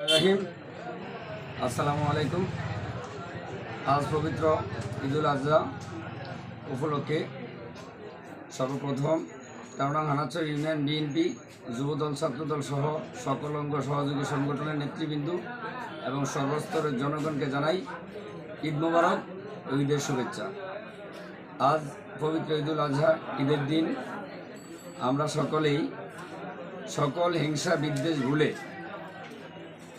রাহিম, আসসালামু আলাইকুম। আজ পবিত্র ঈদুল আজহা উপলক্ষে সর্বপ্রথম টাউনাং হানাচর ইউনিয়ন বিএনপি, যুবদল, ছাত্রদল সহ সকল অঙ্গ সহযোগী সংগঠনের নেতৃবৃন্দ এবং সর্বস্তরের জনগণকে জানাই ঈদ মোবারক ঈদের শুভেচ্ছা। আজ পবিত্র ঈদুল আজহা ঈদের দিন। আমরা সকলেই সকল হিংসা বিদ্বেষ ভুলে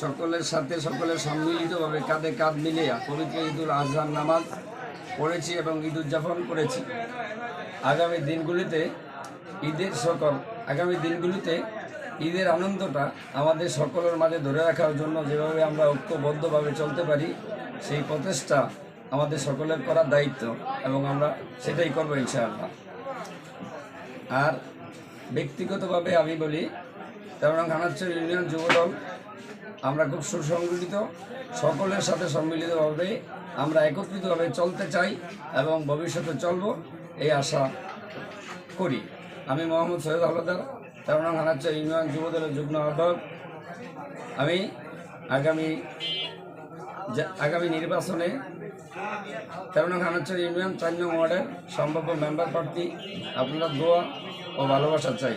সকলের সাথে সকলের সম্মিলিতভাবে কাঁধে কাঁধ মিলিয়ে পবিত্র ঈদুল আজহার নামাজ পড়েছি এবং ঈদ উদযাপন করেছি। আগামী দিনগুলিতে ঈদের সকল, আগামী দিনগুলিতে ঈদের আনন্দটা আমাদের সকলের মাঝে ধরে রাখার জন্য যেভাবে আমরা ঐক্যবদ্ধভাবে চলতে পারি, সেই প্রচেষ্টা আমাদের সকলের করার দায়িত্ব এবং আমরা সেটাই করব ইনশাআল্লাহ। আর ব্যক্তিগতভাবে আমি বলি তেমন খানাচ্ছর ইউনিয়ন যুবদল। আমরা খুব সুসংগঠিত। সকলের সাথে সম্মিলিতভাবে আমরা একত্রিতভাবে চলতে চাই এবং ভবিষ্যতে চলব এই আশা করি। আমি মোহাম্মদ সৈয়দ হলদার তেমন খানাচ্ছর ইউনিয়ন যুবদলের যুগ্ম আহ্বায়ক। আমি আগামী আগামী নির্বাচনে তেমন খানাচ্ছর ইউনিয়ন চার নং ওয়ার্ডের সম্ভাব্য মেম্বার প্রার্থী আপনার দোয়া ও ভালোবাসা চাই।